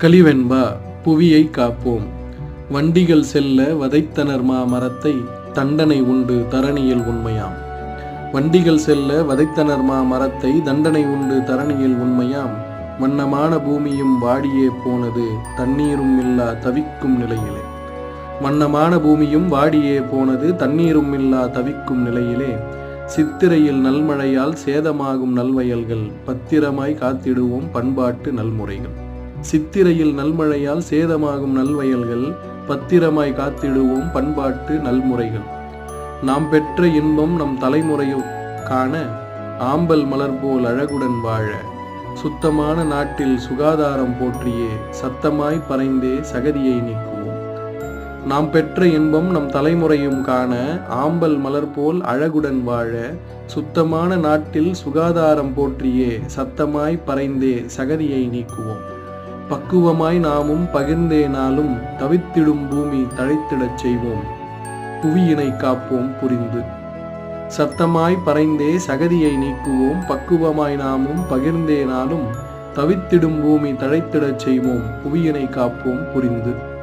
கலிவெண்பா புவியை காப்போம். வண்டிகள் செல்ல வதைத்தனர்மா மரத்தை தண்டனை உண்டு தரணியில் உண்மையாம். வண்டிகள் செல்ல வதைத்தனர்மா மரத்தை தண்டனை உண்டு தரணியில் உண்மையாம். வண்ணமான பூமியும் வாடியே போனது தண்ணீரும் இல்லா தவிக்கும் நிலையிலே. வண்ணமான பூமியும் வாடியே போனது தண்ணீரும் இல்லா தவிக்கும் நிலையிலே. சித்திரையில் நல்மழையால் சேதமாகும் நல்வயல்கள் பத்திரமாய் காத்திடுவோம் பண்பாட்டு நல்முறைகள். சித்திரையில் நல்மழையால் சேதமாகும் நல்வயல்கள் பத்திரமாய் காத்திடுவோம் பண்பாட்டு நல்முறைகள். நாம் பெற்ற இன்பம் நம் தலைமுறையும் காண ஆம்பல் மலர் போல் அழகுடன் வாழ சுத்தமான நாட்டில் சுகாதாரம் போற்றியே சத்தமாய் பறைந்தே சகதியை நீக்குவோம். நாம் பெற்ற இன்பம் நம் தலைமுறையும் காண ஆம்பல் மலர் போல் அழகுடன் வாழ சுத்தமான நாட்டில் சுகாதாரம் போற்றியே சத்தமாய் பறைந்தே சகதியை நீக்குவோம். பக்குவமாய் நாமும் பகிர்ந்தேனாலும் தவித்திடும் பூமி தழைத்திடச் செய்வோம். புவியினை காப்போம் புரிந்து. சத்தமாய் பறைந்தே சகதியை நீக்குவோம். பக்குவமாய் நாமும் பகிர்ந்தேனாலும் தவித்திடும் பூமி தழைத்திடச் செய்வோம். புவியினை காப்போம் புரிந்து.